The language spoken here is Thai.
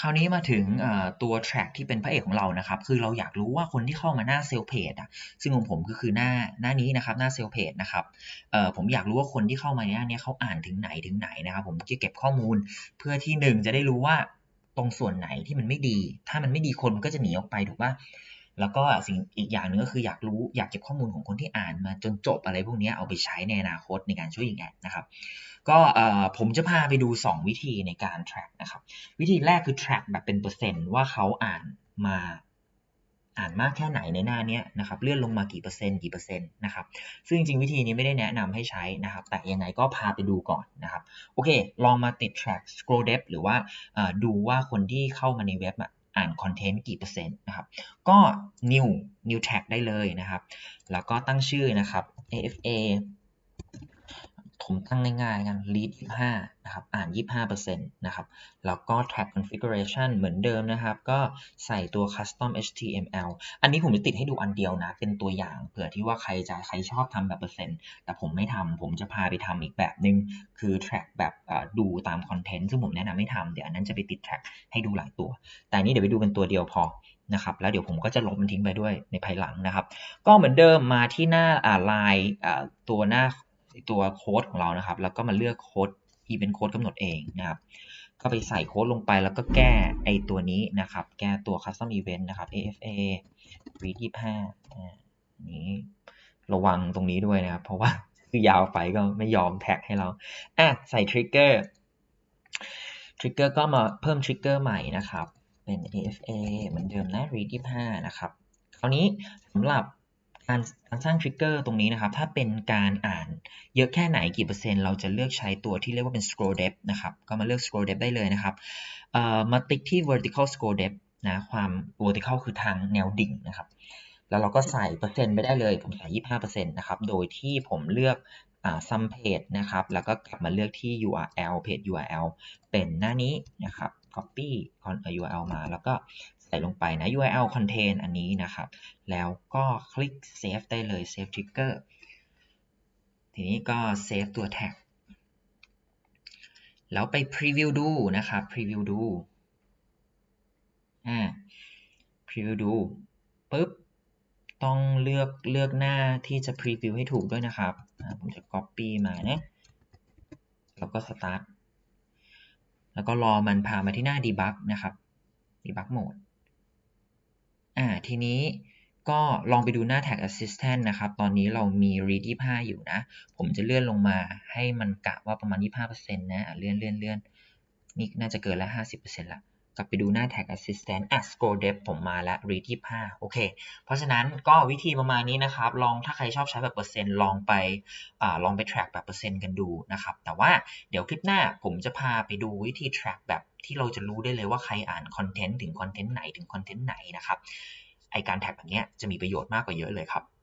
คราวนี้มาถึงตัว track ที่เป็นพระเอกของเรานะครับ คือเราอยากรู้ว่าคนที่เข้ามาหน้าเซลล์เพจอะ ซึ่งของผมก็คือหน้าหน้านี้นะครับ หน้าเซลล์เพจนะครับ ผมอยากรู้ว่าคนที่เข้ามาในหน้านี้เขาอ่านถึงไหนถึงไหนนะครับ ผมจะเก็บข้อมูลเพื่อที่หนึ่งจะได้รู้ว่าตรงส่วนไหนที่มันไม่ดี ถ้ามันไม่ดีคนมันก็จะหนีออกไปถูกป่ะ แล้วก็สิ่งอีกอย่างหนึ่งก็คืออยากรู้อยากเก็บข้อมูลของคนที่อ่านมาจนจบอะไรพวกนี้เอาไปใช้ในอนาคตในการช่วยยิงแอดนะครับ ก็ผมจะพาไปดู 2 วิธีในการ track นะครับ วิธีแรกคือ track แบบเป็นเปอร์เซ็นต์ว่าเขาอ่านมาอ่านมากแค่ไหนในหน้านี้นะครับเลื่อนลงมากี่เปอร์เซ็นต์กี่เปอร์เซ็นต์นะครับซึ่งจริงวิธีนี้ไม่ได้แนะนำให้ใช้นะครับ แต่ยังไงก็พาไปดูก่อนนะครับโอเค ลองมาติด track scroll depth หรือว่าดูว่าคนที่เข้ามาในเว็บ อ่านคอนเทนต์กี่เปอร์เซ็นต์นะครับก็ new new tag ได้เลยนะครับ แล้วก็ตั้งชื่อนะครับ AFA ผมตั้งง่ายๆกัน lead 25นะครับ อ่าน 25%นะครับ แล้วก็ track configuration เหมือนเดิมนะครับ ก็ใส่ตัว custom HTML อันนี้ผมจะติดให้ดูอันเดียวนะ เป็นตัวอย่างเผื่อที่ว่าใครจะใครชอบทำแบบเปอร์เซ็นต์ แต่ผมไม่ทำ ผมจะพาไปทำอีกแบบหนึ่งคือ track แบบดูตามคอนเทนต์ ซึ่งผมแนะนำไม่ทำ เดี๋ยวอันนั้นจะไปติด track ให้ดูหลายตัว แต่นี้เดี๋ยวไปดูเป็นตัวเดียวพอนะครับแล้วเดี๋ยวผมก็จะลบมันทิ้งไปด้วยในภายหลังนะครับ ก็เหมือนเดิมมาที่หน้าลายตัวหน้า ตัวโค้ดของเรานะครับ แล้วก็มาเลือกโค้ด event code กำหนดเองนะครับ ก็ไปใส่โค้ดลงไปแล้วก็แก้ไอตัวนี้นะครับ แก้ตัว custom event นะครับ afa read 25นี้ระวังตรงนี้ด้วยนะครับ เพราะว่าคือยาวไปก็ไม่ยอมแท็กให้เราอะใส่ trigger trigger ก็มาเพิ่ม trigger ใหม่นะครับ เป็น afa เหมือนเดิมนะ read 25นะครับคราวนี้สำหรับ การการสร้างทริกเกอร์ตรงนี้นะครับ ถ้าเป็นการอ่านเยอะแค่ไหนกี่เปอร์เซ็นต์ เราจะเลือกใช้ตัวที่เรียกว่าเป็น scroll depth นะครับ ก็มาเลือก scroll depth ได้เลยนะครับมาติ๊กที่ vertical scroll depth นะความ vertical คือทางแนวดิ่งนะครับ แล้วเราก็ใส่เปอร์เซ็นต์ไปได้เลย ผมใส่25%นะครับ โดยที่ผมเลือก some page นะครับ แล้วก็กลับมาเลือกที่ URL page URL เป็นหน้านี้นะครับ copy URL มา แล้วก็ ใส่ลงไปนะ URL contain อันนี้นะครับ แล้วก็คลิก save ได้เลย save trigger ทีนี้ก็ save ตัว tag แล้วไป preview ดูนะครับ preview ดูอ่า preview ดูปุ๊บ ต้องเลือกเลือกหน้าที่จะ preview ให้ถูกด้วยนะครับ ผมจะ copy มานะแล้วก็ start แล้วก็รอมันพามาที่หน้า debug นะครับ debug mode ทีนี้ก็ลองไปดูหน้า Tag Assistant นะครับ ตอนนี้เรามี read 25 อยู่นะ ผมจะเลื่อนลงมาให้มันกะว่าประมาณ 25%นะเลื่อนเลื่อนเลื่อนนี่น่าจะเกินแล้ว50%ละกลับไปดูหน้า Tag Assistant อะ Scroll Depth ผมมาแล้ว read 25 โอเค เพราะฉะนั้นก็วิธีประมาณนี้นะครับ ลองถ้าใครชอบใช้แบบเปอร์เซ็นต์ลองไปอลองไป track แบบเปอร์เซ็นต์กันดูนะครับ แต่ว่าเดี๋ยวคลิปหน้าผมจะพาไปดูวิธี track แบบที่เราจะรู้ได้เลยว่าใครอ่านคอนเทนต์ถึงคอนเทนต์ไหนถึงคอนเทนต์ไหนนะครับ ไอการแท็กแบบนี้จะมีประโยชน์มากกว่าเยอะเลยครับ